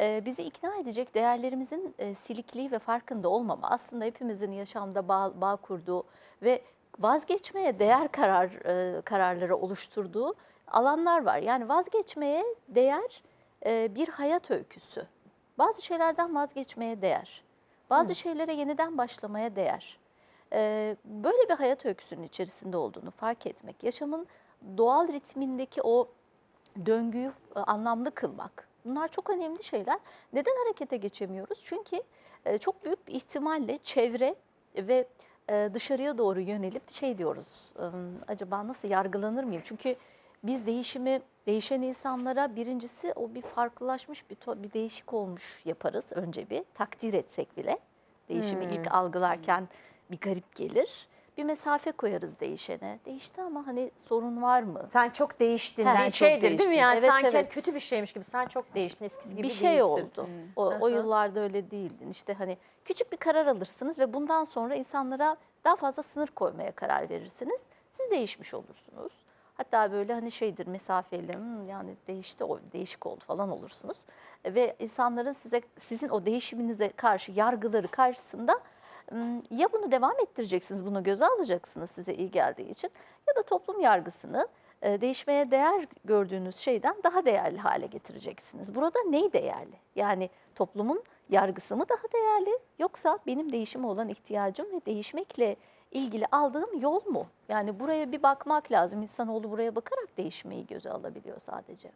bizi ikna edecek değerlerimizin silikliği ve farkında olmama aslında hepimizin yaşamda bağ, bağ kurduğu ve vazgeçmeye değer karar kararları oluşturduğu alanlar var. Yani vazgeçmeye değer bir hayat öyküsü. Bazı şeylerden vazgeçmeye değer. Bazı şeylere yeniden başlamaya değer. Böyle bir hayat öyküsünün içerisinde olduğunu fark etmek, yaşamın doğal ritmindeki o döngüyü anlamlı kılmak. Bunlar çok önemli şeyler. Neden harekete geçemiyoruz? Çünkü e, çok büyük bir ihtimalle çevre ve e, dışarıya doğru yönelip şey diyoruz. Acaba nasıl yargılanır mıyım? Çünkü biz değişimi değişen insanlara birincisi o bir farklılaşmış bir, bir değişik olmuş yaparız önce bir takdir etsek bile. Değişimi ilk algılarken bir garip gelir. Bir mesafe koyarız değişene. Değişti ama hani sorun var mı? Sen çok değiştin. Sen çok şeydir değil mi yani Evet, sanki hani evet. kötü bir şeymiş gibi. Sen çok değiştin eskisi gibi bir şey değilsin. oldu. O, o Aha. yıllarda öyle değildin. İşte hani küçük bir karar alırsınız ve bundan sonra insanlara daha fazla sınır koymaya karar verirsiniz. Siz değişmiş olursunuz. Hatta böyle hani şeydir mesafeli "Hmm, yani değişti o değişik oldu falan olursunuz. Ve insanların size sizin o değişiminize karşı yargıları karşısında "Hmm, ya bunu devam ettireceksiniz, bunu göze alacaksınız size iyi geldiği için ya da toplum yargısını e, değişmeye değer gördüğünüz şeyden daha değerli hale getireceksiniz. Burada ney değerli? Yani toplumun yargısı mı daha değerli yoksa benim değişime olan ihtiyacım ve değişmekle ilgili aldığım yol mu? Yani buraya bir bakmak lazım. İnsanoğlu buraya bakarak değişmeyi göze alabiliyor sadece.